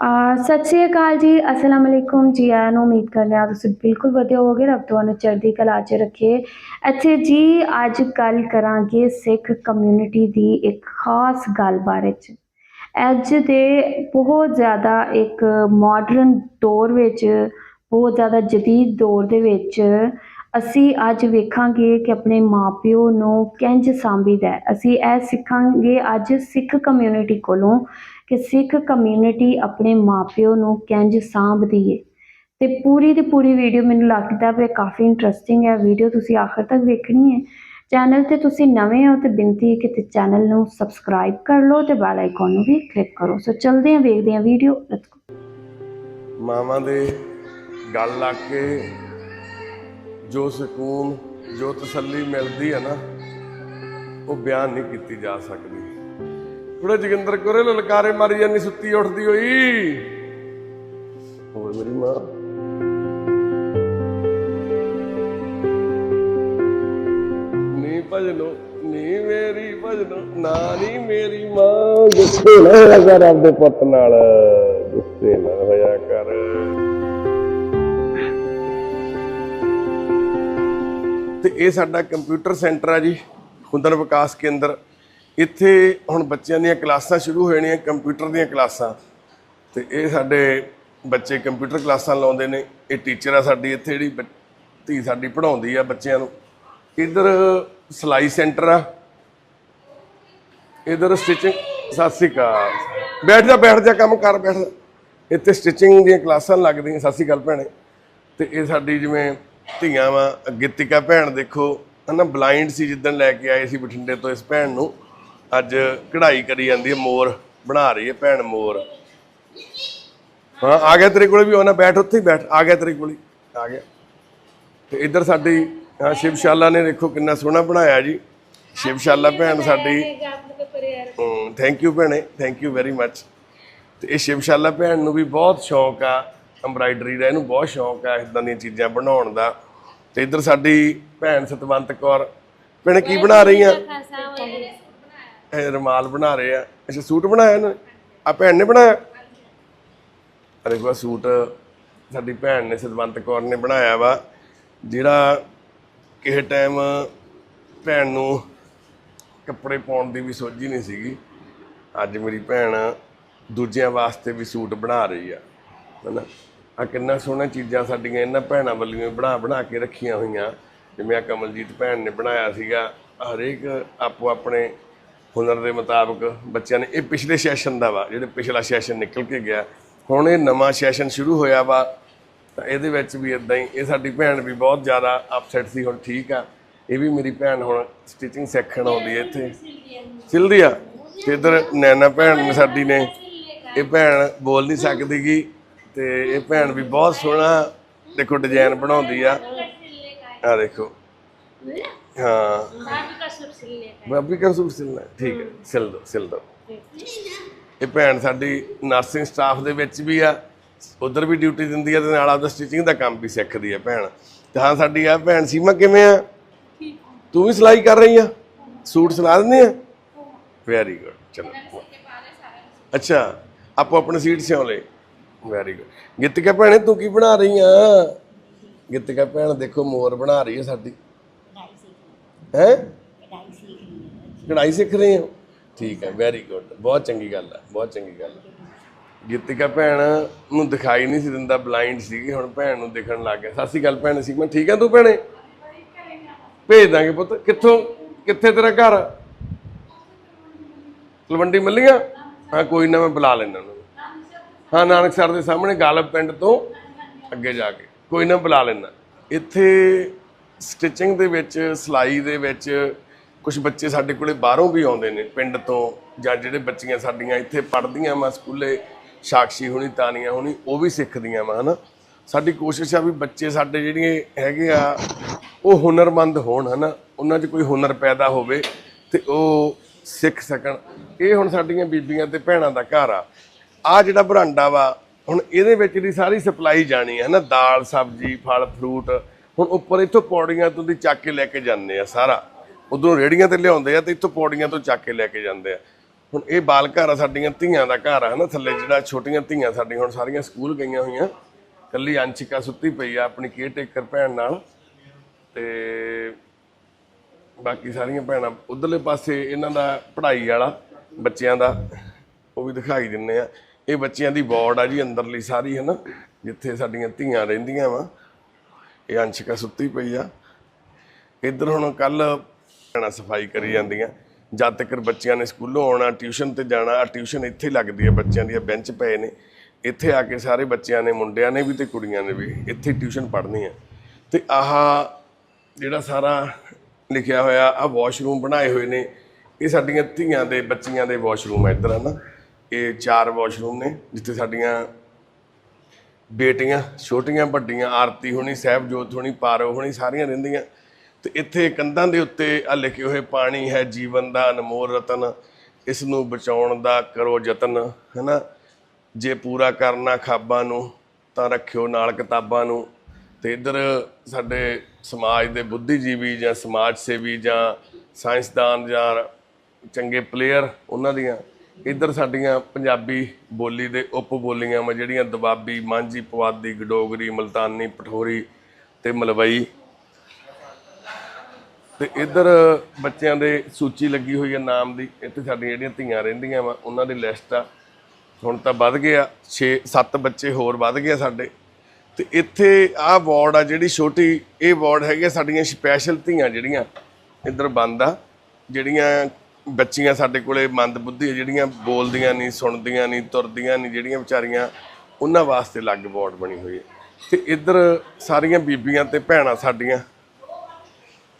ਸਤਿ ਸ਼੍ਰੀ ਅਕਾਲ ਜੀ, ਅਸਲਾਮ ਅਲੈਕੁਮ। ਜੀ ਆਇਆਂ ਨੂੰ ਉਮੀਦ ਕਰਦੇ ਹਾਂ ਤੁਸੀਂ ਬਿਲਕੁਲ ਵਧੀਆ ਹੋਗੇ ਰੱਬ ਤੁਹਾਨੂੰ ਚੜ੍ਹਦੀ ਕਲਾ 'ਚ ਰੱਖੇ। ਅੱਛਾ ਜੀ ਅੱਜ ਗੱਲ ਕਰਾਂਗੇ ਸਿੱਖ ਕਮਿਊਨਿਟੀ ਦੀ ਇੱਕ ਖਾਸ ਗੱਲ ਬਾਰੇ 'ਚ। ਅੱਜ ਦੇ ਬਹੁਤ ਜ਼ਿਆਦਾ ਇੱਕ ਮਾਡਰਨ ਦੌਰ ਵਿੱਚ, ਬਹੁਤ ਜ਼ਿਆਦਾ ਜਦੀਦ ਦੌਰ ਦੇ ਵਿੱਚ ਅਸੀਂ ਅੱਜ ਵੇਖਾਂਗੇ ਕਿ ਆਪਣੇ ਮਾਪਿਓ ਨੂੰ ਕਿੰਜ ਸਾਂਭੀਦਾ ਹੈ। ਅਸੀਂ ਇਹ ਸਿੱਖਾਂਗੇ ਅੱਜ ਸਿੱਖ ਕਮਿਊਨਿਟੀ ਕੋਲੋਂ ਕਿ ਸਿੱਖ ਕਮਿਊਨਿਟੀ ਆਪਣੇ ਮਾਪਿਓ ਨੂੰ ਕਿੰਜ ਸਾਂਭਦੀ ਹੈ ਤੇ ਪੂਰੀ ਦੀ ਪੂਰੀ ਵੀਡੀਓ ਮੈਨੂੰ ਲੱਗਦਾ ਵੀ ਕਾਫੀ ਇੰਟਰਸਟਿੰਗ ਹੈ। ਵੀਡੀਓ ਤੁਸੀਂ ਆਖਰ ਤੱਕ ਵੇਖਣੀ ਹੈ। ਚੈਨਲ ਤੇ ਤੁਸੀਂ ਨਵੇਂ ਹੋ ਤੇ ਬੇਨਤੀ ਹੈ ਕਿ ਤੇ ਚੈਨਲ ਨੂੰ ਸਬਸਕ੍ਰਾਈਬ ਕਰ ਲਓ ਤੇ ਬੈਲ ਆਈਕਨ ਨੂੰ ਵੀ ਕਲਿੱਕ ਕਰੋ। ਸੋ ਚਲਦੇ ਹਾਂ, ਵੇਖਦੇ ਹਾਂ ਵੀਡੀਓ ਲੈਟਸ ਗੋ ਮਾਵਾਂ ਦੇ ਗੱਲ ਲਾ ਕੇ ਜੋ ਸਕੂਨ, ਜੋ ਤਸੱਲੀ ਮਿਲਦੀ ਹੈ ਨਾ, ਉਹ ਬਿਆਨ ਨਹੀਂ ਕੀਤੀ ਜਾ ਸਕਦੀ। ਥੋੜਾ ਜੋਗਿੰਦਰ ਕੋਰੇ ਲਲਕਾਰੇ ਮਾਰੀ ਜਾਂਦੀ, ਸੁੱਤੀ ਉੱਠਦੀ ਹੋਈ। ਹੋਰ ਮੇਰੀ ਮਾਂ। ਨੀ ਭਜਨੋ, ਨੀ ਮੇਰੀ ਭਜਨੋ, ਨਾ ਨੀ ਮੇਰੀ ਮਾਂ। ਗੁੱਸੇ ਨਾ ਹੋਇਆ ਕਰ ਆਪਦੇ ਪੁੱਤ ਨਾਲ। ਗੁੱਸੇ ਨਾ ਹੋਇਆ ਕਰ। ਤੇ ਇਹ ਸਾਡਾ ਕੰਪਿਊਟਰ ਸੈਂਟਰ ਆ ਜੀ ਹੁਨਰ ਵਿਕਾਸ ਕੇਂਦਰ। ਇੱਥੇ ਹੁਣ ਬੱਚਿਆਂ ਦੀਆਂ ਕਲਾਸਾਂ ਸ਼ੁਰੂ ਹੋ ਜਾਣੀਆਂ ਕੰਪਿਊਟਰ ਦੀਆਂ ਕਲਾਸਾਂ। ਤੇ ਇਹ ਸਾਡੇ ਬੱਚੇ ਕੰਪਿਊਟਰ ਕਲਾਸਾਂ ਲਾਉਂਦੇ ਨੇ। ਇਹ ਟੀਚਰ ਆ ਸਾਡੀ ਇੱਥੇ ਜਿਹੜੀ ਬੱਚ- ਧੀ ਸਾਡੀ ਪੜ੍ਹਾਉਂਦੀ ਆ ਬੱਚਿਆਂ ਨੂੰ। ਇਧਰ ਸਿਲਾਈ ਸੈਂਟਰ ਆ। ਇਧਰ ਸਟਿਚਿੰਗ, ਸਤਿ ਸ੍ਰੀ ਅਕਾਲ। ਬੈਠ ਜਾ ਬੈਠ ਜਾ, ਕੰਮ ਕਰ, ਬੈਠ ਇੱਥੇ ਸਟਿਚਿੰਗ ਦੀਆਂ ਕਲਾਸਾਂ ਲੱਗਦੀਆਂ, ਸਤਿ ਸ੍ਰੀ ਅਕਾਲ ਭੈਣੇ। ਤੇ ਇਹ ਸਾਡੀ ਜਿਵੇਂ ਧੀਆਂ ਵਾ, ਗਿੱਤਿਕਾ ਭੈਣ ਦੇਖੋ। ਹਨਾ, ਬਲਾਈਂਡ ਸੀ ਜਿੱਦਣ ਲੈ ਕੇ ਆਏ ਸੀ ਬਠਿੰਡੇ ਤੋਂ ਇਸ ਭੈਣ ਨੂੰ। ਅੱਜ ਕਢਾਈ ਕਰੀ ਜਾਂਦੀ ਹੈ ਮੋਰ ਬਣਾ ਰਹੀ ਹੈ ਭੈਣ ਮੋਰ। ਹਾਂ ਆ ਗਿਆ ਤੇਰੇ ਕੋਲੇ ਵੀ ਉਹਨਾਂ ਬੈਠ ਉੱਥੇ ਹੀ ਬੈਠ। ਆ ਗਿਆ ਤੇਰੇ ਕੋਲੇ। ਆ ਗਿਆ। ਤੇ ਇੱਧਰ ਸਾਡੀ ਹਾਂ, ਸ਼ਿਵਸ਼ਾਲਾ ਨੇ ਦੇਖੋ ਕਿੰਨਾ ਸੋਹਣਾ ਬਣਾਇਆ ਜੀ। ਸ਼ਿਵਸ਼ਾਲਾ ਭੈਣ ਸਾਡੀ। ਥੈਂਕ ਯੂ ਭੈਣੇ ਥੈਂਕ ਯੂ ਵੈਰੀ ਮੱਚ ਤੇ ਇਹ ਸ਼ਿਵਸ਼ਾਲਾ ਭੈਣ ਨੂੰ ਵੀ ਬਹੁਤ ਸ਼ੌਂਕ ਆ ਐਮਬਰਾਇਡਰੀ ਦਾ। ਇਹਨੂੰ ਬਹੁਤ ਸ਼ੌਂਕ ਆ ਇਦਾਂ ਦੀਆਂ ਚੀਜ਼ਾਂ ਬਣਾਉਣ ਦਾ। ਤੇ ਇੱਧਰ ਸਾਡੀ ਭੈਣ ਸਤਵੰਤ ਕੌਰ। ਭੈਣ ਕੀ ਬਣਾ ਰਹੀ ਆ ਇਹ ਰਮਾਲ ਬਣਾ ਰਹੇ ਆ। ਅੱਛਾ, ਸੂਟ ਬਣਾਇਆ ਇਹਨਾਂ ਨੇ? ਆ ਭੈਣ ਨੇ ਬਣਾਇਆ? ਅਰੇ ਦੇਖੋ ਸੂਟ ਸਾਡੀ ਭੈਣ ਨੇ, ਸਤਵੰਤ ਕੌਰ ਨੇ ਬਣਾਇਆ ਵਾ, ਜਿਹੜਾ ਕਿਸੇ ਟਾਈਮ ਭੈਣ ਨੂੰ ਕੱਪੜੇ ਪਾਉਣ ਦੀ ਵੀ ਸੋਝੀ ਨਹੀਂ ਸੀਗੀ। ਅੱਜ ਮੇਰੀ ਭੈਣ ਦੂਜਿਆਂ ਵਾਸਤੇ ਵੀ ਸੂਟ ਬਣਾ ਰਹੀ ਆ, ਹਨਾ? ਆ ਕਿੰਨਾ ਸੋਹਣਾ ਚੀਜ਼ਾਂ ਸਾਡੀਆਂ ਇਹਨਾਂ ਭੈਣਾਂ ਵੱਲੋਂ ਹੀ ਬਣਾ ਬਣਾ ਕੇ ਰੱਖੀਆਂ ਹੋਈਆਂ। ਜਿਵੇਂ ਆ ਕਮਲਜੀਤ ਭੈਣ ਨੇ ਬਣਾਇਆ ਸੀਗਾ, ਹਰੇਕ ਆਪੋ ਆਪਣੇ ਹੁਨਰ ਦੇ ਮੁਤਾਬਕ ਬੱਚਿਆਂ ਨੇ ਇਹ ਪਿਛਲੇ ਸੈਸ਼ਨ ਦਾ ਵਾ, ਜਿਹੜੇ ਪਿਛਲਾ ਸੈਸ਼ਨ ਨਿਕਲ ਕੇ ਗਿਆ, ਹੁਣ ਇਹ ਨਵਾਂ ਸੈਸ਼ਨ ਸ਼ੁਰੂ ਹੋਇਆ ਵਾ, ਤਾਂ ਇਹਦੇ ਵਿੱਚ ਵੀ ਇਦਾਂ ਹੀ, ਇਹ ਸਾਡੀ ਭੈਣ ਵੀ ਬਹੁਤ ਜ਼ਿਆਦਾ ਅਪਸੈਟ ਸੀ, ਹੁਣ ਠੀਕ ਆ। ਇਹ ਵੀ ਮੇਰੀ ਭੈਣ ਹੁਣ ਸਟਿਚਿੰਗ ਸਿੱਖਣ ਆਉਂਦੀ ਹੈ ਇੱਥੇ। ਸਿਲਦੀ ਆ? ਤੇ ਇਧਰ ਨੈਣਾ ਭੈਣ ਨੇ ਸਾਡੀ ਨੇ, ਇਹ ਭੈਣ ਬੋਲ ਨਹੀਂ ਸਕਦੀ ਗੀ, ਤੇ ਇਹ ਭੈਣ ਵੀ ਬਹੁਤ ਸੋਹਣਾ ਦੇਖੋ ਡਿਜ਼ਾਈਨ ਬਣਾਉਂਦੀ ਆ। ਆ ਦੇਖੋ। ਹਾਂ। ਬਾਬੀ ਕਾ ਸੂਟ ਸਿਲਣਾ ਹੈ? ਠੀਕ ਹੈ ਸਿਲ ਦੋ ਸਿਲ ਦੋ। ਇਹ ਭੈਣ ਸਾਡੀ ਨਰਸਿੰਗ ਸਟਾਫ ਦੇ ਵਿੱਚ ਵੀ ਆ ਉਧਰ ਵੀ ਡਿਊਟੀ ਦਿੰਦੀ ਆ ਤੇ ਨਾਲ ਆਪਦਾ ਸਟਿਚਿੰਗ ਦਾ ਕੰਮ ਵੀ ਸਿੱਖਦੀ ਆ ਭੈਣ। ਤੇ ਹਾਂ ਸਾਡੀ ਆ ਭੈਣ ਸੀਮਾ ਕਿਵੇਂ ਆ? ਤੂੰ ਵੀ ਸਿਲਾਈ ਕਰ ਰਹੀ ਆ? ਸੂਟ ਸਿਲਾ ਦਿੰਦੀ ਆ? ਵੈਰੀ ਗੁੱਡ ਚਲੋ। ਅੱਛਾ ਆਪੋ ਆਪਣੇ ਸੀਟ ਸਿਉਂ ਲੈ ਵੈਰੀ ਗੁੱਡ ਗਿੱਤਕਾ ਭੈਣੇ ਤੂੰ ਕੀ ਬਣਾ ਰਹੀ ਆ? ਗਿੱਤਕਾ ਭੈਣ ਦੇਖੋ ਮੋਰ ਬਣਾ ਰਹੀ ਹੈ ਸਾਡੀ। ਹੈ? ਕਢਾਈ ਸਿੱਖ ਰਹੇ ਹੋ ਠੀਕ ਹੈ ਵੈਰੀ ਗੁੱਡ ਬਹੁਤ ਚੰਗੀ ਗੱਲ ਹੈ ਬਹੁਤ ਚੰਗੀ ਗੱਲ ਹੈ। ਗੀਤਿਕਾ ਭੈਣ ਨੂੰ ਦਿਖਾਈ ਨਹੀਂ ਸੀ ਦਿੰਦਾ ਬਲਾਈਂਡ ਸੀਗੀ ਹੁਣ ਭੈਣ ਨੂੰ ਦਿਖਣ ਲੱਗ ਗਿਆ। ਸ਼੍ਰੀ ਅਕਾਲ ਭੈਣ ਸੀ ਮੈਂ ਠੀਕ ਆ ਤੂੰ ਭੈਣੇ? ਭੇਜ ਦਾਂਗੇ ਪੁੱਤ। ਕਿੱਥੋਂ? ਕਿੱਥੇ ਤੇਰਾ ਘਰ? ਤਲਵੰਡੀ ਮੱਲੀਆਂ? ਹਾਂ ਕੋਈ ਨਾ ਮੈਂ ਬੁਲਾ ਲੈਣਾ ਉਹਨੂੰ ਹਾਂ ਨਾਨਕਸਰ ਦੇ ਸਾਹਮਣੇ ਗਾਲਬ ਪਿੰਡ ਤੋਂ ਅੱਗੇ ਜਾ ਕੇ। ਕੋਈ ਨਾ ਬੁਲਾ ਲੈਣਾ ਇੱਥੇ ਸਟਿਚਿੰਗ ਦੇ ਵਿੱਚ, ਸਿਲਾਈ ਦੇ ਵਿੱਚ ਕੁਝ ਬੱਚੇ ਸਾਡੇ ਕੋਲੇ ਬਾਹਰੋਂ ਵੀ ਆਉਂਦੇ ਨੇ, ਪਿੰਡ ਤੋਂ ਜਾਂ ਜਿਹੜੇ ਬੱਚੀਆਂ ਸਾਡੀਆਂ ਇੱਥੇ ਪੜ੍ਹਦੀਆਂ ਵਾ ਸਕੂਲੇ, ਸਾਕਸ਼ੀ ਹੋਣੀ, ਤਾਨੀਆਂ ਹੋਣੀ, ਉਹ ਵੀ ਸਿੱਖਦੀਆਂ ਵਾ, ਹਨਾ। ਸਾਡੀ ਕੋਸ਼ਿਸ਼ ਆ ਵੀ ਬੱਚੇ ਸਾਡੇ ਜਿਹੜੇ ਹੈਗੇ ਆ, ਉਹ ਹੁਨਰਮੰਦ ਹੋਣ, ਹਨਾ। ਉਹਨਾਂ 'ਚ ਕੋਈ ਹੁਨਰ ਪੈਦਾ ਹੋਵੇ ਤੇ ਉਹ ਸਿੱਖ ਸਕਣ। ਇਹ ਹੁਣ ਸਾਡੀਆਂ ਬੀਬੀਆਂ ਤੇ ਭੈਣਾਂ ਦਾ ਘਰ ਆ। ਆ ਜਿਹੜਾ ਬਰਾਂਡਾ ਵਾ, ਹੁਣ ਇਹਦੇ ਵਿੱਚ ਦੀ ਸਾਰੀ ਸਪਲਾਈ ਜਾਣੀ ਹੈ ਨਾ ਦਾਲ, ਸਬਜ਼ੀ, ਫਲ, ਫਰੂਟ ਹੁਣ ਉੱਪਰ ਇੱਥੋਂ ਪੌੜੀਆਂ ਤੋਂ ਦੀ ਚੱਕ ਕੇ ਲੈ ਕੇ ਜਾਂਦੇ ਆ ਸਾਰਾ। ਉਧਰੋਂ ਰੇੜੀਆਂ ਤੇ ਲਿਆਉਂਦੇ ਆ ਤੇ ਇੱਥੋਂ ਪੌੜੀਆਂ ਤੋਂ ਚੱਕ ਕੇ ਲੈ ਕੇ ਜਾਂਦੇ ਆ। ਹੁਣ ਇਹ ਬਾਲ ਘਰ ਆ, ਸਾਡੀਆਂ ਧੀਆਂ ਦਾ ਘਰ ਆ, ਹਨਾ? ਥੱਲੇ ਜਿਹੜਾ ਛੋਟੀਆਂ ਧੀਆਂ ਸਾਡੀਆਂ, ਹੁਣ ਸਾਰੀਆਂ ਸਕੂਲ ਗਈਆਂ ਹੋਈਆਂ। ਕੱਲੀ ਅੰਸ਼ਿਕਾ ਸੁੱਤੀ ਪਈ ਆ, ਆਪਣੀ ਕੇਅਰ ਟੇਕਰ ਭੈਣ ਨਾਲ। ਤੇ ਬਾਕੀ ਸਾਰੀਆਂ ਭੈਣਾਂ, ਉਧਰਲੇ ਪਾਸੇ ਇਹਨਾਂ ਦਾ ਪੜ੍ਹਾਈ ਵਾਲਾ, ਬੱਚਿਆਂ ਦਾ, ਉਹ ਵੀ ਦਿਖਾਈ ਦਿੰਨੇ ਆ। ਇਹ ਬੱਚਿਆਂ ਦੀ ਵਾਰਡ ਆ ਜੀ, ਅੰਦਰਲੀ ਸਾਰੀ, ਹਨਾ? ਜਿੱਥੇ ਸਾਡੀਆਂ ਧੀਆਂ ਰਹਿੰਦੀਆਂ ਵਾ। ਇਹ ਅੰਸ਼ਿਕਾ ਸੁੱਤੀ ਪਈ ਆ। ਇੱਧਰ ਹੁਣ ਕੱਲ ਭੈਣਾਂ ਸਫ਼ਾਈ ਕਰੀ ਜਾਂਦੀਆਂ। ਜਦ ਤੱਕ ਬੱਚਿਆਂ ਨੇ ਸਕੂਲੋਂ ਆਉਣਾ, ਟਿਊਸ਼ਨ ਤੇ ਜਾਣਾ ਆ ਟਿਊਸ਼ਨ ਇੱਥੇ ਲੱਗਦੀ ਹੈ ਬੱਚਿਆਂ ਦੀਆਂ ਬੈਂਚ ਪਏ ਨੇ। ਇੱਥੇ ਆ ਕੇ ਸਾਰੇ ਬੱਚਿਆਂ ਨੇ, ਮੁੰਡਿਆਂ ਨੇ ਵੀ ਤੇ ਕੁੜੀਆਂ ਨੇ ਵੀ ਇੱਥੇ ਟਿਊਸ਼ਨ ਪੜ੍ਹਨੀ ਹੈ ਤੇ ਆਹ ਜਿਹੜਾ ਸਾਰਾ ਲਿਖਿਆ ਹੋਇਆ ਆ ਵਾਸ਼ਰੂਮ ਬਣਾਏ ਹੋਏ ਨੇ। ਇਹ ਸਾਡੀਆਂ ਧੀਆਂ ਦੇ, ਬੱਚੀਆਂ ਦੇ ਵਾਸ਼ਰੂਮ ਆ ਇੱਧਰ ਹਨਾ। ਇਹ ਚਾਰ ਵਾਸ਼ਰੂਮ ਨੇ, ਜਿੱਥੇ ਸਾਡੀਆਂ ਬੇਟੀਆਂ, ਛੋਟੀਆਂ, ਵੱਡੀਆਂ, ਆਰਤੀ ਹੋਣੀ, ਸਾਹਿਬਜੋਤ ਹੋਣੀ ਪਾਰੋ ਹੋਣੀ, ਸਾਰੀਆਂ ਰਹਿੰਦੀਆਂ। ਤੇ ਇੱਥੇ ਕੰਧਾਂ ਦੇ ਉੱਤੇ ਆ ਲਿਖੇ ਹੋਏ ਪਾਣੀ ਹੈ ਜੀਵਨ ਦਾ ਅਨਮੋਲ ਰਤਨ, ਇਸ ਨੂੰ ਬਚਾਉਣ ਦਾ ਕਰੋ ਯਤਨ, ਹੈਨਾ? ਜੇ ਪੂਰਾ ਕਰਨਾ ਖਾਬਾਂ ਨੂੰ, ਤਾਂ ਰੱਖਿਓ ਨਾਲ ਕਿਤਾਬਾਂ ਨੂੰ। ਤੇ ਇੱਧਰ ਸਾਡੇ ਸਮਾਜ ਦੇ ਬੁੱਧੀਜੀਵੀ ਜਾਂ ਸਮਾਜ ਸੇਵੀ ਜਾਂ ਸਾਇੰਸਦਾਨ ਜਾਂ ਚੰਗੇ ਪਲੇਅਰ ਉਹਨਾਂ ਦੀਆਂ ਇੱਧਰ ਸਾਡੀਆਂ ਪੰਜਾਬੀ ਬੋਲੀ ਦੇ ਉਪ ਬੋਲੀਆਂ ਵਾ, ਜਿਹੜੀਆਂ ਦੁਆਬੀ ਮਾਂਝੀ, ਪੁਆਧੀ, ਗਡੋਗਰੀ, ਮਲਤਾਨੀ, ਪਠੋਰੀ ਤੇ ਮਲਵਈ। ਤੇ ਇੱਧਰ ਬੱਚਿਆਂ ਦੇ ਸੂਚੀ ਲੱਗੀ ਹੋਈ ਹੈ ਨਾਮ ਦੀ। ਇੱਥੇ ਸਾਡੀਆਂ ਜਿਹੜੀਆਂ ਧੀਆਂ ਰਹਿੰਦੀਆਂ ਵਾ, ਉਹਨਾਂ ਦੀ ਲਿਸਟ ਆ। ਹੁਣ ਤਾਂ ਵੱਧ ਗਿਆ 6 7 ਬੱਚੇ ਹੋਰ ਵੱਧ ਗਏ ਸਾਡੇ। ਤੇ ਇੱਥੇ ਆਹ ਵਾਰਡ ਆ, ਜਿਹੜੀ ਛੋਟੀ, ਇਹ ਵਾਰਡ ਹੈਗੇ ਸਾਡੀਆਂ ਸਪੈਸ਼ਲ ਧੀਆਂ ਜਿਹੜੀਆਂ ਇੱਧਰ ਬੰਦ ਆ, ਜਿਹੜੀਆਂ ਬੱਚੀਆਂ ਸਾਡੇ ਕੋਲੇ ਮੰਦ ਬੁੱਧੀ ਆ, ਜਿਹੜੀਆਂ ਬੋਲਦੀਆਂ ਨਹੀਂ ਸੁਣਦੀਆਂ ਨਹੀਂ ਤੁਰਦੀਆਂ ਨਹੀਂ ਜਿਹੜੀਆਂ ਵਿਚਾਰੀਆਂ ਉਹਨਾਂ ਵਾਸਤੇ ਅਲੱਗ ਵਾਰਡ ਬਣੀ ਹੋਈ ਹੈ। ਤੇ ਇੱਧਰ ਸਾਰੀਆਂ ਬੀਬੀਆਂ ਤੇ ਭੈਣਾਂ ਸਾਡੀਆਂ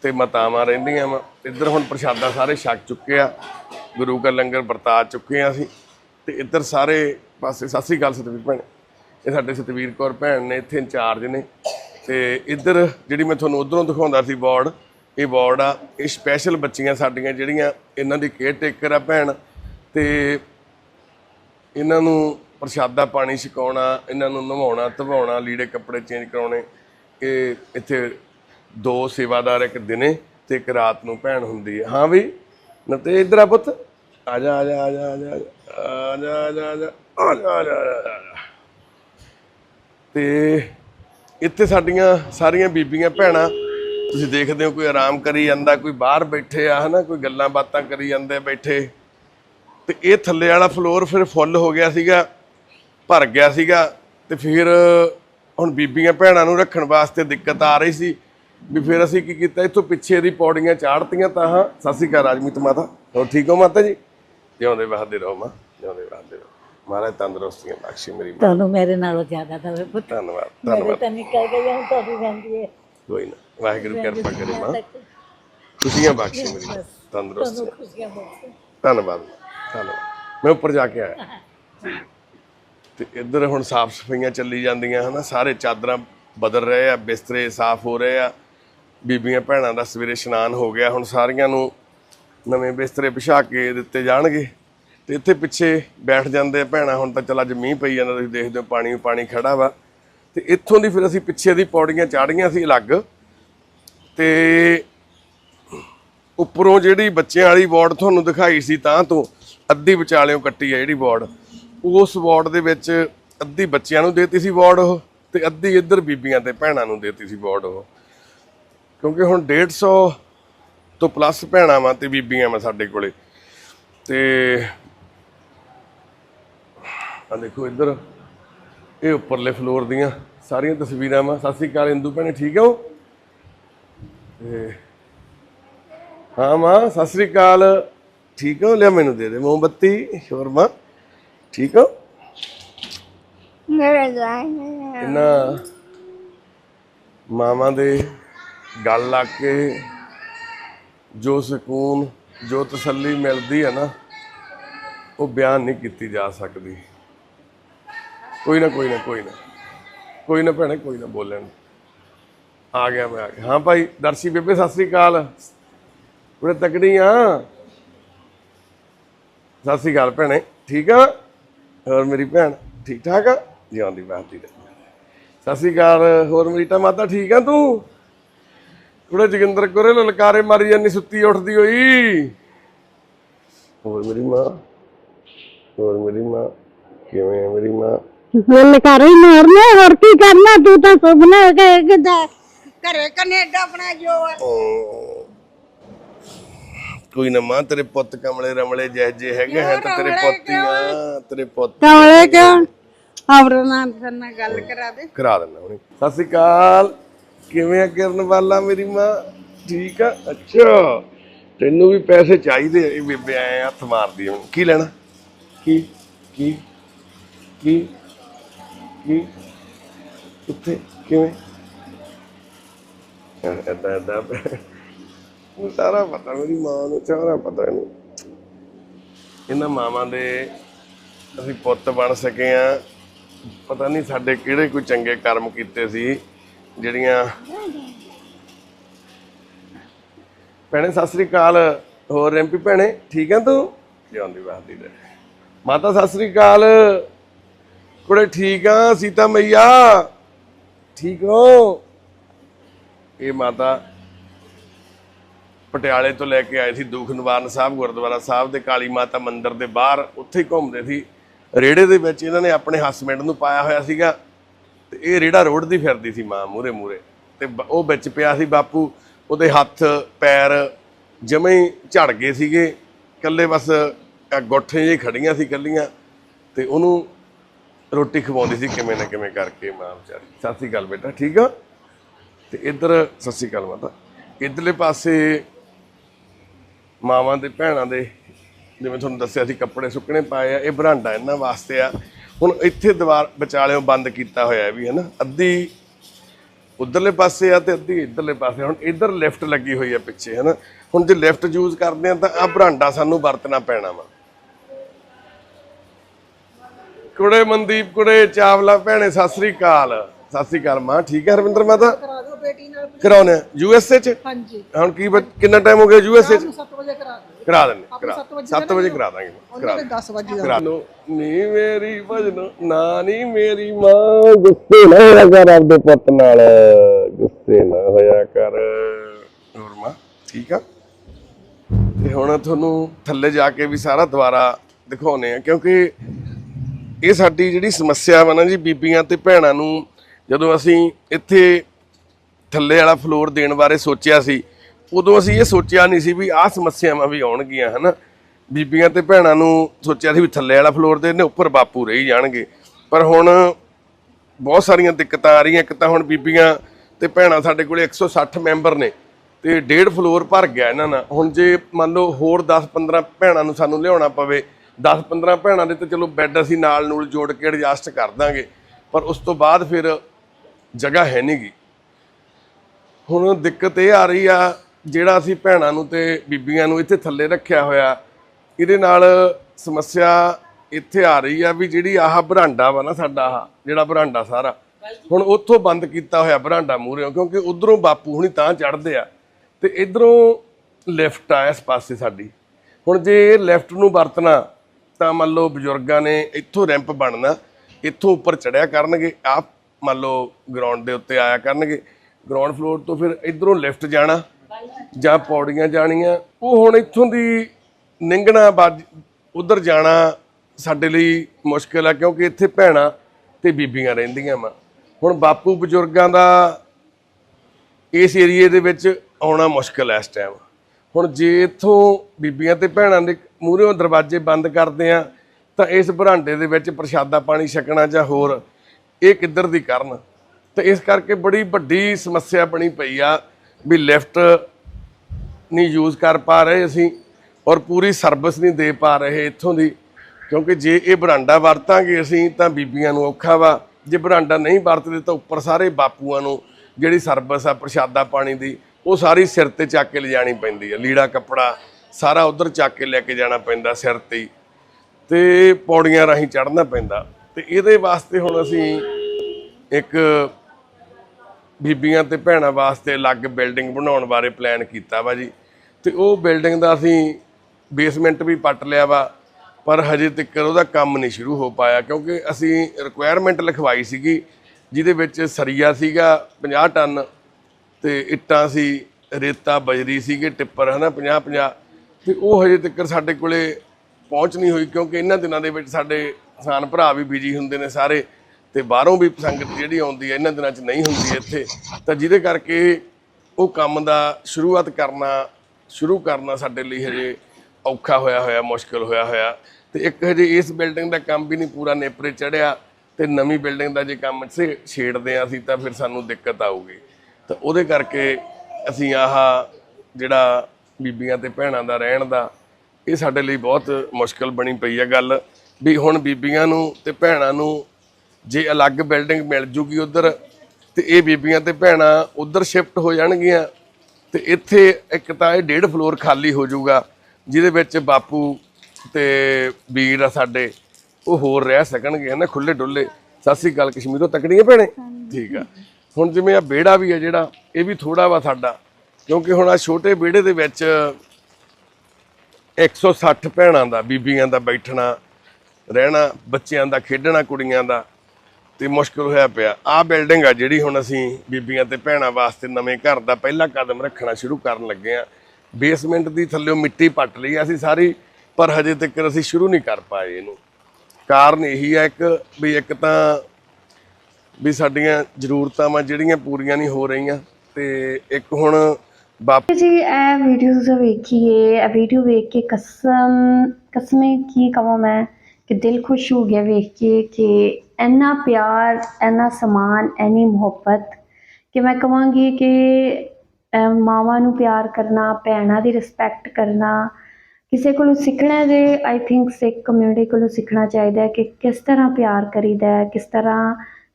ਤੇ ਮਾਤਾਵਾਂ ਰਹਿੰਦੀਆਂ ਵਾ। ਇੱਧਰ ਹੁਣ ਪ੍ਰਸ਼ਾਦਾ ਸਾਰੇ ਛਕ ਚੁੱਕੇ ਆ। ਗੁਰੂ ਕਾ ਲੰਗਰ ਵਰਤਾ ਚੁੱਕੇ ਆ ਅਸੀਂ। ਤੇ ਇੱਧਰ ਸਾਰੇ ਪਾਸੇ ਸਤਿ ਸ੍ਰੀ ਅਕਾਲ ਸਤਵੀਰ ਭੈਣ। ਇਹ ਸਾਡੇ ਸਤਵੀਰ ਕੌਰ ਭੈਣ ਨੇ ਇੱਥੇ ਇੰਚਾਰਜ ਨੇ। ਤੇ ਇੱਧਰ ਜਿਹੜੀ ਮੈਂ ਤੁਹਾਨੂੰ ਉਧਰੋਂ ਦਿਖਾਉਂਦਾ ਸੀ ਵਾਰਡ ਇਹ ਵਾਰਡ ਆ ਇਹ ਸਪੈਸ਼ਲ ਬੱਚੀਆਂ ਸਾਡੀਆਂ ਜਿਹੜੀਆਂ ਇਹਨਾਂ ਦੀ ਕੇਅਰ ਟੇਕਰ ਆ ਭੈਣ ਤੇ ਇਹਨਾਂ ਨੂੰ ਪ੍ਰਸ਼ਾਦਾ ਪਾਣੀ ਛਕਾਉਣਾ ਇਹਨਾਂ ਨੂੰ ਨਵਾਉਣਾ ਧਵਾਉਣਾ ਲੀੜੇ ਕੱਪੜੇ ਚੇਂਜ ਕਰਾਉਣੇ ਇਹ ਇੱਥੇ ਦੋ ਸੇਵਾਦਾਰ ਇੱਕ ਦਿਨੇ ਤੇ ਇੱਕ ਰਾਤ ਨੂੰ ਭੈਣ ਹੁੰਦੀ ਹੈ ਹਾਂ ਵੀ ਨਾ ਤੇ ਇਧਰ ਆ ਪੁੱਤ ਆ ਜਾ ਆ ਜਾ ਆ ਜਾ ਆ ਜਾ ਆ ਜਾ ਆ ਜਾ ਆ ਜਾ ਆ ਜਾ ਆ ਜਾ ਤੇ ਇੱਥੇ ਸਾਡੀਆਂ ਸਾਰੀਆਂ ਬੀਬੀਆਂ ਭੈਣਾਂ ਤੁਸੀਂ ਦੇਖਦੇ ਹੋ ਕੋਈ ਆਰਾਮ ਕਰੀ ਜਾਂਦਾ ਕੋਈ ਬਾਹਰ ਬੈਠੇ ਆ ਹਨਾ ਕੋਈ ਗੱਲਾਂ ਬਾਤਾਂ ਕਰੀ ਜਾਂਦੇ ਬੈਠੇ। ਤੇ ਇਹ ਥੱਲੇ ਵਾਲਾ ਫਲੋਰ ਫਿਰ ਫੁੱਲ ਹੋ ਗਿਆ ਸੀਗਾ ਭਰ ਗਿਆ ਸੀਗਾ ਤੇ ਫਿਰ ਹੁਣ ਬੀਬੀਆਂ ਭੈਣਾਂ ਨੂੰ ਰੱਖਣ ਵਾਸਤੇ ਦਿੱਕਤ ਆ ਰਹੀ ਸੀ ਵੀ ਫਿਰ ਅਸੀਂ ਕੀ ਕੀਤਾ ਇੱਥੋਂ ਪਿੱਛੇ ਦੀ ਪੌੜੀਆਂ ਚਾੜਤੀਆਂ ਤਾਂ ਹਾਂ ਸਤਿ ਸ਼੍ਰੀ ਅਕਾਲ ਰਾਜਮੀਤ ਮਾਤਾ। ਹੋਰ ਠੀਕ ਹੋ ਮਾਤਾ ਜੀ? ਜਿਉਂਦੇ ਵਸਦੇ ਰਹੋ ਮਾਂ ਜਿਉਂਦੇ ਵਸਦੇ ਰਹੋ। ਮਹਾਰਾਜ ਤੰਦਰੁਸਤੀਆਂ ਬਖਸ਼ੇ ਮੇਰੀ ਮਾਂ। ਤੁਹਾਨੂੰ ਮੇਰੇ ਨਾਲੋਂ ਜ਼ਿਆਦਾ ਦਵੇ ਪੁੱਤ। ਧੰਨਵਾਦ ਧੰਨਵਾਦ। ਤਾਂ ਨਿਕਲ ਗਈ ਹੁਣ ਤੁਹਾਡੀ ਰਹਿੰਦੀ ਹੈ। ਕੋਈ ਨਾ। ਵਾਹਿਗੁਰੂ ਕਿਰਪਾ ਕਰੇ ਮਾਂ। ਖੁਸ਼ੀਆਂ ਬਖਸ਼ੇ ਮੇਰੀ। ਤੰਦਰੁਸਤ ਤੁਹਾਨੂੰ ਖੁਸ਼ੀਆਂ ਬਖਸ਼ੇ। ਧੰਨਵਾਦ। ਧੰਨਵਾਦ। ਮੈਂ ਉੱਪਰ ਜਾ ਕੇ ਆਇਆ। ਤੇ ਇੱਧਰ ਹੁਣ ਸਾਫ਼ ਸਫਾਈਆਂ ਚੱਲੀ ਜਾਂਦੀਆਂ ਹਨਾ? ਸਾਰੇ ਚਾਦਰਾਂ ਬਦਲ ਰਹੇ ਆ ਬਿਸਤਰੇ ਸਾਫ਼ ਹੋ ਰਹੇ ਆ। ਬੀਬੀਆਂ ਭੈਣਾਂ ਦਾ ਸਵੇਰੇ ਇਸ਼ਨਾਨ ਹੋ ਗਿਆ। ਹੁਣ ਸਾਰੀਆਂ ਨੂੰ ਨਵੇਂ ਬਿਸਤਰੇ ਵਿਛਾ ਕੇ ਦਿੱਤੇ ਜਾਣਗੇ। ਤੇ ਇੱਥੇ ਪਿੱਛੇ ਬੈਠ ਜਾਂਦੇ ਆ ਭੈਣਾਂ। ਹੁਣ ਤਾਂ ਚੱਲ ਅੱਜ ਮੀਂਹ ਪਈ ਜਾਂਦਾ ਤੁਸੀਂ ਦੇਖਦੇ ਹੋ ਪਾਣੀ ਪਾਣੀ ਖੜਾ ਵਾ। ਤੇ ਇੱਥੋਂ ਦੀ ਫਿਰ ਅਸੀਂ ਪਿੱਛੇ ਦੀ ਪੌੜੀਆਂ ਚਾੜੀਆਂ ਸੀ ਅਲੱਗ। ਤੇ ਉੱਪਰੋਂ ਜਿਹੜੀ ਬੱਚਿਆਂ ਵਾਲੀ ਵਾਰਡ ਤੁਹਾਨੂੰ ਦਿਖਾਈ ਸੀ ਤਾਂ ਤੋਂ ਅੱਧੀ ਵਿਚਾਲਿਓਂ ਕੱਟੀ ਹੈ ਜਿਹੜੀ ਵਾਰਡ। ਉਸ ਵਾਰਡ ਦੇ ਵਿੱਚ ਅੱਧੀ ਬੱਚਿਆਂ ਨੂੰ ਦੇਤੀ ਸੀ ਵਾਰਡ ਉਹ ਤੇ ਅੱਧੀ ਇੱਧਰ ਬੀਬੀਆਂ ਤੇ ਭੈਣਾਂ ਨੂੰ ਦੇਤੀ ਸੀ ਵਾਰਡ ਉਹ। ਕਿਉਂਕਿ ਹੁਣ 150 ਤੋਂ ਪਲੱਸ ਭੈਣਾਂ ਵਾਂ ਤੇ ਬੀਬੀਆਂ ਵਾਂ ਸਾਡੇ ਕੋਲੇ। ਤੇ ਆ ਦੇਖੋ ਇੱਧਰ, ਇਹ ਉੱਪਰਲੇ ਫਲੋਰ ਦੀਆਂ ਸਾਰੀਆਂ ਤਸਵੀਰਾਂ ਵਾਂ। ਸਤਿ ਸ੍ਰੀ ਅਕਾਲ ਇੰਦੂ ਭੈਣੇ, ਠੀਕ ਹੋ? ਤੇ ਹਾਂ ਮਾਂ ਸਤਿ ਸ੍ਰੀ ਅਕਾਲ। ਠੀਕ ਹੋ? ਲਿਆ ਮੈਨੂੰ ਦੇ ਦੇ। ਮੋਮਬੱਤੀ ਸ਼ੋਰਮਾ। ਠੀਕ ਹੋ? ਮੇਰੇ ਗਾਇ ਇਹਨਾਂ ਮਾਵਾਂ ਦੇ ਗੱਲ ਲਾ ਕੇ ਜੋ ਸਕੂਨ ਜੋ ਤਸੱਲੀ ਮਿਲਦੀ ਹੈ ਨਾ ਉਹ ਬਿਆਨ ਨਹੀਂ ਕੀਤੀ ਜਾ ਸਕਦੀ। ਕੋਈ ਨਾ ਕੋਈ ਨਾ ਕੋਈ ਨਾ। ਕੋਈ ਨਾ ਭੈਣੇ ਕੋਈ ਨਾ ਬੋਲਣ। ਆ ਗਿਆ ਮੈਂ, ਆ ਗਿਆ। ਹਾਂ ਭਾਈ, ਦਰਸ਼ੀ ਬੇਬੇ, ਸਤਿ ਸ੍ਰੀ ਅਕਾਲ। ਉਰੇ ਤਕੜੀ ਆ। ਸਤਿ ਸ੍ਰੀ ਅਕਾਲ ਭੈਣੇ, ਠੀਕ ਆ? ਹੋਰ ਮੇਰੀ ਭੈਣ, ਠੀਕ ਠਾਕ ਆ? ਜਿਉਂਦੀ ਬਾਤੀ ਸਤਿ ਸ੍ਰੀ ਅਕਾਲ, ਹੋਰ ਮੇਰੀ ਤਾਂ ਮਾਤਾ, ਠੀਕ ਆ ਤੂੰ? ਉਹਦੇ ਜੋਗਿੰਦਰ ਕੋਰੇ ਲਲਕਾਰੇ ਮਾਰੀ ਜਾਂਦੀ, ਸੁੱਤੀ ਉੱਠਦੀ ਹੋਈ। ਹੋਰ ਮੇਰੀ ਮਾਂ, ਹੋਰ ਮੇਰੀ ਮਾਂ, ਕਿਵੇਂ ਹੈ ਮੇਰੀ ਮਾਂ? ਗੱਲ ਮਾਰਨਾ, ਹੋਰ ਕੀ ਕਰਨਾ? ਤੂੰ ਤਾਂ ਸੁਪਨਾ ਕੇ ਘਰੇ ਕੈਨੇਡਾ ਬਣਾ ਜੋ ਓ। ਕੋਈ ਨਾ ਮਾਂ ਤੇਰੇ ਪੁੱਤ ਕਮਲੇ ਰਮਲੇ ਜਿਹੇ ਜਿਹੇ ਹੈਗੇ ਹੈ ਤਾਂ ਤੇਰੇ ਪੁੱਤ ਹੀ ਆ ਤੇਰੇ ਪੁੱਤ ਕਮਲੇ ਕਿਉਂ? ਅਮਰ ਨਾਮ ਨਾਲ ਗੱਲ ਕਰਾ ਦੇ। ਕਰਾ ਦਿੰਦਾ ਹੁਣੇ। ਸਤਿ ਸ਼੍ਰੀ ਅਕਾਲ। ਕਿਵੇਂ ਆ ਕਿਰਨ ਵਾਲਾ ਮੇਰੀ ਮਾਂ? ਠੀਕ ਆ? ਅੱਛਾ। ਤੈਨੂੰ ਵੀ ਪੈਸੇ ਚਾਹੀਦੇ ਆ। ਇਹ ਬੇਬੇ ਐ ਹੱਥ ਮਾਰਦੀ ਹੁਣ ਕੀ ਲੈਣਾ? ਕੀ? ਕੀ? ਕੀ? ਕੀ? ਕਿੱਥੇ ਕਿਵੇਂ? ਐਦਾਂ ਐਦਾਂ ਉਹ ਸਾਰਾ ਪਤਾ ਮੇਰੀ ਮਾਂ ਨੂੰ ਸਾਰਾ ਪਤਾ ਇਹਨੂੰ। ਇਹਨਾਂ ਮਾਵਾਂ ਦੇ ਅਸੀਂ ਪੁੱਤ ਬਣ ਸਕੇ ਆ। ਪਤਾ ਨਹੀਂ ਸਾਡੇ ਕਿਹੜੇ ਕੋਈ ਚੰਗੇ ਕਰਮ ਕੀਤੇ ਸੀ ਜਿਹੜੀਆਂ ਭੈਣੇ ਸਤਿ ਸ੍ਰੀ ਅਕਾਲ। ਹੋਰ ਰੈਂਪੀ ਭੈਣੇ ਠੀਕ ਹੈ ਤੂੰ? ਜਿਉਂਦੀ ਵਾਦੀ ਦੇ। ਮਾਤਾ ਸਤਿ ਸ੍ਰੀ ਅਕਾਲ। ਕੁੜੇ ਠੀਕ ਆ ਸੀਤਾ ਮਈਆ? ਠੀਕ ਹੋ? ਇਹ ਮਾਤਾ ਪਟਿਆਲੇ ਤੋਂ ਲੈ ਕੇ ਆਏ ਸੀ ਦੁਖ ਨਿਵਾਰਨ ਸਾਹਿਬ, ਗੁਰਦੁਆਰਾ ਸਾਹਿਬ ਦੇ ਕਾਲੀ ਮਾਤਾ ਮੰਦਿਰ ਦੇ ਬਾਹਰ, ਉੱਥੇ ਘੁੰਮਦੇ ਸੀ। ਰੇੜੇ ਦੇ ਵਿੱਚ ਇਹਨਾਂ ਨੇ ਆਪਣੇ ਹਸਬੈਂਡ ਨੂੰ ਪਾਇਆ ਹੋਇਆ ਸੀਗਾ ਤੇ ਇਹ ਰੇੜਾ ਰੋਡ ਦੀ ਫਿਰਦੀ ਸੀ ਮਾਂ ਮੂਰੇ ਮੂਰੇ ਤੇ ਬ- ਉਹ ਵਿੱਚ ਪਿਆ ਸੀ ਬਾਪੂ, ਉਹਦੇ ਹੱਥ, ਪੈਰ ਜਮੇ ਹੀ ਝੜ ਗਏ ਸੀਗੇ। ਕੱਲੇ ਬਸ ਆਹ ਗੁੱਠੇ ਜਿਹੀ ਖੜੀਆਂ ਸੀ ਕੱਲੀਆਂ ਤੇ ਉਹਨੂੰ ਰੋਟੀ ਖਵਾਉਂਦੀ ਸੀ ਕਿਵੇਂ ਨਾ ਕਿਵੇਂ ਕਰਕੇ ਮਾਂ ਵਿਚਾਰੀ। ਸਤਿ ਸ੍ਰੀ ਅਕਾਲ ਬੇਟਾ, ਠੀਕ ਆ ਤੇ ਇੱਧਰ, ਸਤਿ ਸ੍ਰੀ ਅਕਾਲ ਮਾਤਾ। ਇੱਧਰਲੇ ਪਾਸੇ ਮਾਵਾਂ ਦੇ, ਭੈਣਾਂ ਦੇ, ਜਿਵੇਂ ਤੁਹਾਨੂੰ ਦੱਸਿਆ ਸੀ, ਕੱਪੜੇ ਸੁੱਕਣੇ ਪਾਏ ਆ, ਇਹ ਬਰਾਂਡਾ ਇਹਨਾਂ ਵਾਸਤੇ ਆ। ਹੁਣ ਇੱਥੇ ਦੀਵਾਰ ਵਿਚਾਲਿਓਂ ਬੰਦ ਕੀਤਾ ਹੋਇਆ ਵੀ ਹੈ ਨਾ ਅੱਧੀ ਉਧਰਲੇ ਪਾਸੇ ਆ ਤੇ ਅੱਧੀ ਇੱਧਰਲੇ ਪਾਸੇ ਹੁਣ ਇੱਧਰ ਲਿਫਟ ਲੱਗੀ ਹੋਈ ਆ ਪਿੱਛੇ ਹੈ ਨਾ ਹੁਣ ਜੇ ਲਿਫਟ ਯੂਜ਼ ਕਰਦੇ ਆ ਤਾਂ ਆ ਬਰਾਂਡਾ ਸਾਨੂੰ ਵਰਤਣਾ ਪੈਣਾ ਵਾ। ਕੁੜੇ ਮਨਦੀਪ, ਕੁੜੇ ਚਾਵਲਾ, ਭੈਣੇ, ਸਤਿ ਸ੍ਰੀ ਅਕਾਲ। ਸਤਿ ਸ੍ਰੀ ਅਕਾਲ ਮਾਂ, ਠੀਕ ਹੈ ਹਰਵਿੰਦਰ ਮਾਤਾ? ਬੇਟੀ ਨਾਲ ਕਰਾਉਣੇ ਆ? ਯੂਐਸਏ ਚ? ਹਾਂਜੀ। ਹੁਣ ਕੀ ਬ- ਕਿੰਨਾ ਟਾਈਮ ਹੋ ਗਿਆ ਯੂਐਸਏ ਚ? 7 ਵਜੇ ਕਰਾ ਦਿਓ। ਕਰਾ ਦਿੰਦੇ ਕਰਾ ਸੱਤ ਵਜੇ 7 ਵਜੇ ਕਰਾ ਦਾਂਗੇ। ਕਰਾ ਉਹਨੇ 10 ਵਜੇ ਕਰਾ ਲੋ ਨੀ ਮੇਰੀ ਭਜਨ ਨਾ ਨੀ ਮੇਰੀ ਮਾਂ। ਗੁੱਸੇ ਨਾ ਹੋਇਆ ਕਰ ਆਪਦੇ ਪੁੱਤ ਨਾਲ। ਗੁੱਸੇ ਨਾ ਹੋਇਆ ਕਰ। ਹੋਰ ਮਾਂ ਠੀਕ ਆ? ਤੇ ਹੁਣ ਤੁਹਾਨੂੰ ਥੱਲੇ ਜਾ ਕੇ ਵੀ ਸਾਰਾ ਦੁਬਾਰਾ ਦਿਖਾਉਨੇ ਆ ਕਿਉਂਕਿ ਇਹ ਸਾਡੀ ਜਿਹੜੀ ਸਮੱਸਿਆ ਵਾ ਨਾ ਜੀ ਬੀਬੀਆਂ ਤੇ ਭੈਣਾਂ ਨੂੰ ਜਦੋਂ ਅਸੀਂ ਇੱਥੇ ਥੱਲੇ ਵਾਲਾ ਫਲੋਰ ਦੇਣ ਬਾਰੇ ਸੋਚਿਆ ਸੀ। ਉਦੋਂ ਅਸੀਂ ਇਹ ਸੋਚਿਆ ਨਹੀਂ ਸੀ ਵੀ ਆਹ ਸਮੱਸਿਆਵਾਂ ਵੀ ਆਉਣਗੀਆਂ, ਹਨਾ? ਬੀਬੀਆਂ ਤੇ ਭੈਣਾਂ ਨੂੰ ਸੋਚਿਆ ਸੀ ਵੀ ਥੱਲੇ ਵਾਲਾ ਫਲੋਰ ਦੇ ਨੇ, ਉੱਪਰ ਬਾਪੂ ਰਹੀ ਜਾਣਗੇ। ਪਰ ਹੁਣ ਬਹੁਤ ਸਾਰੀਆਂ ਦਿੱਕਤਾਂ ਆ ਰਹੀਆਂ। ਇੱਕ ਤਾਂ ਹੁਣ ਬੀਬੀਆਂ ਤੇ ਭੈਣਾਂ ਸਾਡੇ ਕੋਲੇ 160 ਮੈਂਬਰ ਨੇ ਤੇ ਡੇਢ ਫਲੋਰ ਭਰ ਗਿਆ ਇਹਨਾਂ ਨਾਲ। ਹੁਣ ਜੇ ਮੰਨ ਲਓ ਹੋਰ 10-15 ਭੈਣਾਂ ਨੂੰ ਸਾਨੂੰ ਲਿਆਉਣਾ ਪਵੇ 10-15 ਭੈਣਾਂ ਦੇ ਤੇ ਚਲੋ ਬੈੱਡ ਅਸੀਂ ਨਾਲ ਨੂਲ ਜੋੜ ਕੇ ਐਡਜਸਟ ਕਰ ਦਾਂਗੇ। ਪਰ ਉਸ ਤੋਂ ਬਾਅਦ ਫਿਰ ਜਗ੍ਹਾ ਹੈ ਨਹੀਂਗੀ ਹੁਣ ਦਿੱਕਤ ਇਹ ਆ ਰਹੀ ਆ, ਜਿਹੜਾ ਅਸੀਂ ਭੈਣਾਂ ਨੂੰ ਤੇ ਬੀਬੀਆਂ ਨੂੰ ਇੱਥੇ ਥੱਲੇ ਰੱਖਿਆ ਹੋਇਆ, ਇਹਦੇ ਨਾਲ ਸਮੱਸਿਆ ਇੱਥੇ ਆ ਰਹੀ ਆ ਵੀ ਜਿਹੜੀ ਆਹ ਬਰਾਂਡਾ ਵਾ ਨਾ ਸਾਡਾ ਆਹ, ਜਿਹੜਾ ਬਰਾਂਡਾ ਸਾਰਾ, ਹੁਣ ਉੱਥੋਂ ਬੰਦ ਕੀਤਾ ਹੋਇਆ ਬਰਾਂਡਾ ਮੂਹਰੇ, ਕਿਉਂਕਿ ਉਧਰੋਂ ਬਾਪੂ ਹੁਣੀ ਤਾਂ ਚੜਦੇ ਆ, ਤੇ ਇਧਰੋਂ ਲੈਫਟ ਆ ਇਸ ਪਾਸੇ ਸਾਡੀ। ਹੁਣ ਜੇ ਲੈਫਟ ਨੂੰ ਵਰਤਣਾ, ਤਾਂ ਮੰਨ ਲਓ ਬਜ਼ੁਰਗਾਂ ਨੇ ਇੱਥੋਂ ਰੈਂਪ ਬਣਨਾ, ਇੱਥੋਂ ਉੱਪਰ ਚੜਿਆ ਕਰਨਗੇ ਆਪ ਮੰਨ ਲਓ ਗਰਾਊਂਡ ਦੇ ਉੱਤੇ ਆਇਆ ਕਰਨਗੇ ਗਰਾਊਂਡ ਫਲੋਰ ਤੋਂ ਫਿਰ ਇਧਰੋਂ ਲਿਫਟ ਜਾਣਾ ਜਾਂ ਪੌੜੀਆਂ ਜਾਣੀਆਂ। ਉਹ ਹੁਣ ਇੱਥੋਂ ਦੀ ਨਿੰਗਣਾ ਬਾਜ ਉਧਰ ਜਾਣਾ ਸਾਡੇ ਲਈ ਮੁਸ਼ਕਿਲ ਆ ਕਿਉਂਕਿ ਇੱਥੇ ਭੈਣਾਂ ਤੇ ਬੀਬੀਆਂ ਰਹਿੰਦੀਆਂ ਵਾ। ਹੁਣ ਬਾਪੂ ਬਜ਼ੁਰਗਾਂ ਦਾ ਇਸ ਏਰੀਏ ਦੇ ਵਿੱਚ ਆਉਣਾ ਮੁਸ਼ਕਲ ਹੈ ਇਸ ਟਾਈਮ ਹੁਣ ਜੇ ਇੱਥੋਂ ਬੀਬੀਆਂ ਤੇ ਭੈਣਾਂ ਦੇ ਮੂਹਰੇੋਂ ਦਰਵਾਜ਼ੇ ਬੰਦ ਕਰਦੇ ਆ, ਤਾਂ ਇਸ ਬਰਾਂਡੇ ਦੇ ਵਿੱਚ ਪ੍ਰਸ਼ਾਦਾ ਪਾਣੀ ਛਕਣਾ ਜਾਂ ਹੋਰ, ਇਹ ਕਿੱਧਰ ਦੀ ਕਰਨ? ਤੇ ਇਸ ਕਰਕੇ ਬੜੀ ਵੱਡੀ ਸਮੱਸਿਆ ਬਣੀ ਪਈ ਆ ਵੀ ਲਿਫਟ ਨਹੀਂ ਯੂਜ਼ ਕਰ ਪਾ ਰਹੇ ਅਸੀਂ ਔਰ ਪੂਰੀ ਸਰਵਿਸ ਨਹੀਂ ਦੇ ਪਾ ਰਹੇ ਇੱਥੋਂ ਦੀ, ਕਿਉਂਕਿ ਜੇ ਇਹ ਬਰਾਂਡਾ ਵਰਤਾਂਗੇ ਅਸੀਂ ਤਾਂ ਬੀਬੀਆਂ ਨੂੰ ਔਖਾ ਵਾ। ਜੇ ਬਰਾਂਡਾ ਨਹੀਂ ਵਰਤਦੇ ਤਾਂ ਉੱਪਰ ਸਾਰੇ ਬਾਪੂਆਂ ਨੂੰ ਜਿਹੜੀ ਸਰਵਿਸ ਆ ਪ੍ਰਸ਼ਾਦਾ ਪਾਣੀ ਦੀ, ਉਹ ਸਾਰੀ ਸਿਰ ਤੇ ਚੱਕ ਕੇ ਲਿਜਾਣੀ ਪੈਂਦੀ ਆ। ਲੀੜਾ ਕੱਪੜਾ ਸਾਰਾ ਉਧਰ ਚੱਕ ਕੇ ਲੈ ਕੇ ਜਾਣਾ ਪੈਂਦਾ ਸਿਰ ਤੇ ਹੀ। ਤੇ ਪੌੜੀਆਂ ਰਾਹੀਂ ਚੜ੍ਹਨਾ ਪੈਂਦਾ। ਤੇ ਇਹਦੇ ਵਾਸਤੇ ਹੁਣ ਅਸੀਂ ਇੱਕ ਬੀਬੀਆਂ ਤੇ ਭੈਣਾਂ ਵਾਸਤੇ ਅਲੱਗ ਬਿਲਡਿੰਗ ਬਣਾਉਣ ਬਾਰੇ ਪਲਾਨ ਕੀਤਾ ਵਾ ਜੀ। ਤੇ ਉਹ ਬਿਲਡਿੰਗ ਦਾ ਅਸੀਂ ਬੇਸਮੈਂਟ ਵੀ ਪੱਟ ਲਿਆ ਵਾ, ਪਰ ਹਜੇ ਤੱਕ ਉਹਦਾ ਕੰਮ ਨਹੀਂ ਸ਼ੁਰੂ ਹੋ ਪਾਇਆ, ਕਿਉਂਕਿ ਅਸੀਂ ਰਿਕੁਆਇਰਮੈਂਟ ਲਿਖਵਾਈ ਸੀਗੀ, ਜਿਹਦੇ ਵਿੱਚ ਸਰੀਆ ਸੀਗਾ 50 ਟਨ ਤੇ ਇੱਟਾਂ ਸੀ, ਰੇਤਾ, ਬਜਰੀ ਸੀਗੇ, ਟਿੱਪਰ, ਹਨਾ 50 50 ਤੇ ਉਹ ਹਜੇ ਤੱਕ ਸਾਡੇ ਕੋਲੇ ਪਹੁੰਚ ਨਹੀਂ ਹੋਈ, ਕਿਉਂਕਿ ਇਹਨਾਂ ਦਿਨਾਂ ਦੇ ਵਿੱਚ ਸਾਡੇ ਕਿਸਾਨ ਭਰਾ ਵੀ ਬਿਜ਼ੀ ਹੁੰਦੇ ਨੇ ਸਾਰੇ। ਤੇ ਬਾਹਰੋਂ ਵੀ ਸੰਗਤ ਜਿਹੜੀ ਆਉਂਦੀ ਹੈ, ਇਹਨਾਂ ਦਿਨਾਂ 'ਚ ਨਹੀਂ ਹੁੰਦੀ ਇੱਥੇ, ਤਾਂ ਜਿਹਦੇ ਕਰਕੇ ਉਹ ਕੰਮ ਦਾ ਸ਼ੁਰੂਆਤ ਕਰਨਾ, ਸ਼ੁਰੂ ਕਰਨਾ ਸਾਡੇ ਲਈ ਹਜੇ ਔਖਾ ਹੋਇਆ ਹੋਇਆ, ਮੁਸ਼ਕਲ ਹੋਇਆ ਹੋਇਆ। ਤੇ ਇੱਕ ਹਜੇ ਇਸ ਬਿਲਡਿੰਗ ਦਾ ਕੰਮ ਵੀ ਨਹੀਂ ਪੂਰਾ ਨੇਪਰੇ ਚੜਿਆ, ਤੇ ਨਵੀਂ ਬਿਲਡਿੰਗ ਦਾ ਜੇ ਕੰਮ ਸੇ ਛੇੜਦੇ ਆ ਅਸੀਂ, ਤਾਂ ਫਿਰ ਸਾਨੂੰ ਦਿੱਕਤ ਆਊਗੀ। ਤਾਂ ਉਹਦੇ ਕਰਕੇ ਅਸੀਂ ਆਹ ਜਿਹੜਾ ਬੀਬੀਆਂ ਤੇ ਭੈਣਾਂ ਦਾ ਰਹਿਣ ਦਾ, ਇਹ ਸਾਡੇ ਲਈ ਬਹੁਤ ਮੁਸ਼ਕਲ ਬਣੀ ਪਈ ਆ ਗੱਲ, ਵੀ ਹੁਣ ਬੀਬੀਆਂ ਨੂੰ ਤੇ ਭੈਣਾਂ ਨੂੰ ਜੇ ਅਲੱਗ ਬਿਲਡਿੰਗ ਮਿਲ ਜੂਗੀ ਉਧਰ ਤੇ ਇਹ ਬੀਬੀਆਂ ਤੇ ਭੈਣਾਂ ਉਧਰ ਸ਼ਿਫਟ ਹੋ ਜਾਣਗੀਆਂ ਤੇ ਇੱਥੇ ਇੱਕ ਤਾਂ ਇਹ ਡੇਢ ਫਲੋਰ ਖਾਲੀ ਹੋ ਜਾਊਗਾ ਜਿਹਦੇ ਵਿੱਚ ਬਾਪੂ ਤੇ ਵੀਰ ਆ ਸਾਡੇ ਉਹ ਹੋਰ ਰਹਿ ਸਕਣਗੇ ਹਨਾ ਖੁੱਲੇ ਡੁੱਲੇ ਸ੍ਰੀ ਅਕਾਲ ਕਸ਼ਮੀਰੋਂ ਤਕੜੀਆਂ ਭੈਣੇ? ਠੀਕ ਆ। ਹੁਣ ਜਿਵੇਂ ਆ ਵਿਹੜਾ ਵੀ ਆ ਜਿਹੜਾ ਇਹ ਵੀ ਥੋੜਾ ਵਾ ਸਾਡਾ ਕਿਉਂਕਿ ਹੁਣ ਆ ਛੋਟੇ ਵਿਹੜੇ ਦੇ ਵਿੱਚ 160 ਭੈਣਾਂ ਦਾ ਬੀਬੀਆਂ ਦਾ ਬੈਠਣਾ ਰਹਿਣਾ ਬੱਚਿਆਂ ਦਾ ਖੇਡਣਾ ਕੁੜੀਆਂ ਦਾ ਤੇ ਮੁਸ਼ਕਲ ਹੋਇਆ ਪਿਆ। ਆਹ ਬਿਲਡਿੰਗ ਆ ਜਿਹੜੀ ਹੁਣ ਅਸੀਂ ਬੀਬੀਆਂ ਤੇ ਭੈਣਾਂ ਵਾਸਤੇ ਨਵੇਂ ਘਰ ਦਾ ਪਹਿਲਾ ਕਦਮ ਰੱਖਣਾ ਸ਼ੁਰੂ ਕਰਨ ਲੱਗੇ ਆ। ਬੇਸਮੈਂਟ ਦੀ ਥੱਲੇੋਂ ਮਿੱਟੀ ਪੱਟ ਲਈ ਅਸੀਂ ਸਾਰੀ, ਪਰ ਹਜੇ ਤੱਕ ਅਸੀਂ ਸ਼ੁਰੂ ਨਹੀਂ ਕਰ ਪਾਏ ਇਹਨੂੰ। ਕਾਰਨ ਇਹੀ ਆ ਇੱਕ, ਵੀ ਇੱਕ ਤਾਂ ਵੀ ਸਾਡੀਆਂ ਜ਼ਰੂਰਤਾਂ ਵਾ ਜਿਹੜੀਆਂ ਪੂਰੀਆਂ ਨਹੀਂ ਹੋ ਰਹੀਆਂ ਤੇ ਇੱਕ ਹੁਣ ਬਾਪ ਜੀ, ਇਹ ਵੀਡੀਓ ਤੁਸੀਂ ਵੇਖੀਏ, ਇਹ ਵੀਡੀਓ ਵੇਖ ਕੇ ਕਸਮ, ਕਸਮੇ ਕੀ ਕਹਾਂ ਮੈਂ, ਕਿ ਦਿਲ ਖੁਸ਼ ਹੋ ਗਿਆ ਵੇਖ ਕੇ ਕਿ ਇੰਨਾ ਪਿਆਰ, ਇੰਨਾ ਸਮਾਨ, ਇੰਨੀ ਮੁਹੱਬਤ ਕਿ ਮੈਂ ਕਹਾਂਗੀ ਕਿ ਮਾਵਾਂ ਨੂੰ ਪਿਆਰ ਕਰਨਾ, ਭੈਣਾਂ ਦੀ ਰਿਸਪੈਕਟ ਕਰਨਾ, ਕਿਸੇ ਕੋਲੋਂ ਸਿੱਖਣਾ ਜੇ ਆਈ ਥਿੰਕ ਸਿੱਖ ਕਮਿਊਨਿਟੀ ਕੋਲੋਂ ਸਿੱਖਣਾ ਚਾਹੀਦਾ ਹੈ ਕਿ ਕਿਸ ਤਰ੍ਹਾਂ ਪਿਆਰ ਕਰੀਦਾ ਹੈ, ਕਿਸ ਤਰ੍ਹਾਂ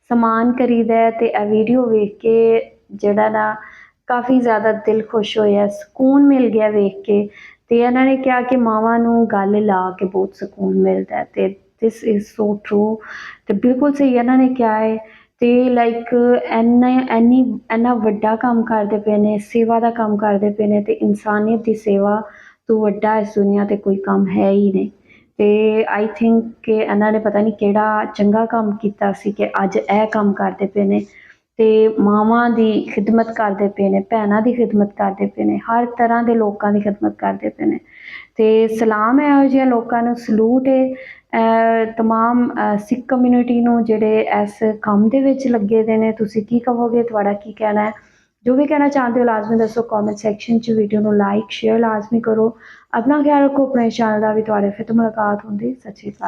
ਸਮਾਨ ਕਰੀਦਾ ਹੈ ਤੇ ਇਹ ਵੀਡੀਓ ਵੇਖ ਕੇ ਜਿਹੜਾ ਨਾ ਕਾਫੀ ਜ਼ਿਆਦਾ ਦਿਲ ਖੁਸ਼ ਹੋਇਆ, ਸਕੂਨ ਮਿਲ ਗਿਆ ਵੇਖ ਕੇ ਤੇ ਇਹਨਾਂ ਨੇ ਕਿਹਾ ਕਿ ਮਾਵਾਂ ਨੂੰ ਗੱਲ ਲਾ ਕੇ ਬਹੁਤ ਸਕੂਨ ਮਿਲਦਾ ਹੈ ਤੇ ਦਿਸ ਇਜ਼ ਸੋ ਟਰੂ ਤੇ ਬਿਲਕੁਲ ਸਹੀ ਇਹਨਾਂ ਨੇ ਕਿਹਾ ਹੈ। ਤੇ ਲਾਈਕ ਐਨਾ ਐਨੀ ਐਨਾ ਵੱਡਾ ਕੰਮ ਕਰਦੇ ਪਏ ਨੇ, ਸੇਵਾ ਦਾ ਕੰਮ ਕਰਦੇ ਪਏ ਨੇ ਤੇ ਇਨਸਾਨੀਅਤ ਦੀ ਸੇਵਾ ਤੋਂ ਵੱਡਾ ਇਸ ਦੁਨੀਆ ਤੇ ਕੋਈ ਕੰਮ ਹੈ ਹੀ ਨਹੀਂ। ਤੇ ਆਈ ਥਿੰਕ ਕਿ ਇਹਨਾਂ ਨੇ ਪਤਾ ਨਹੀਂ ਕਿਹੜਾ ਚੰਗਾ ਕੰਮ ਕੀਤਾ ਸੀ ਕਿ ਅੱਜ ਇਹ ਕੰਮ ਕਰਦੇ ਪਏ ਨੇ। ਤੇ ਮਾਵਾਂ ਦੀ ਖਿਦਮਤ ਕਰਦੇ ਪਏ ਨੇ, ਭੈਣਾਂ ਦੀ ਖਿਦਮਤ ਕਰਦੇ ਪਏ ਨੇ, ਹਰ ਤਰ੍ਹਾਂ ਦੇ ਲੋਕਾਂ ਦੀ ਖਿਦਮਤ ਕਰਦੇ ਪਏ ਨੇ। ਤੇ ਸਲਾਮ ਹੈ ਇਹੋ ਜਿਹੇ ਲੋਕਾਂ ਨੂੰ, ਸਲੂਟ ਹੈ। ਤਮਾਮ ਸਿੱਖ ਕਮਿਊਨਿਟੀ ਨੂੰ ਜਿਹੜੇ ਇਸ ਕੰਮ ਦੇ ਵਿੱਚ ਲੱਗੇ ਦੇ ਨੇ, ਤੁਸੀਂ ਕੀ ਕਹੋਗੇ? ਤੁਹਾਡਾ ਕੀ ਕਹਿਣਾ ਹੈ? ਜੋ ਵੀ ਕਹਿਣਾ ਚਾਹੁੰਦੇ ਹੋ, ਲਾਜ਼ਮੀ ਦੱਸੋ ਕਮੈਂਟ ਸੈਕਸ਼ਨ 'ਚ ਵੀਡੀਓ ਨੂੰ ਲਾਈਕ ਸ਼ੇਅਰ ਲਾਜ਼ਮੀ ਕਰੋ। ਆਪਣਾ ਖਿਆਲ ਰੱਖੋ, ਆਪਣੇ ਚੈਨਲ ਦਾ ਵੀ ਤੁਹਾਡੇ ਫਿਰ ਤੋਂ ਮੁਲਾਕਾਤ ਹੁੰਦੀ। ਸਤਿ ਸ਼੍ਰੀ ਅਕਾਲ।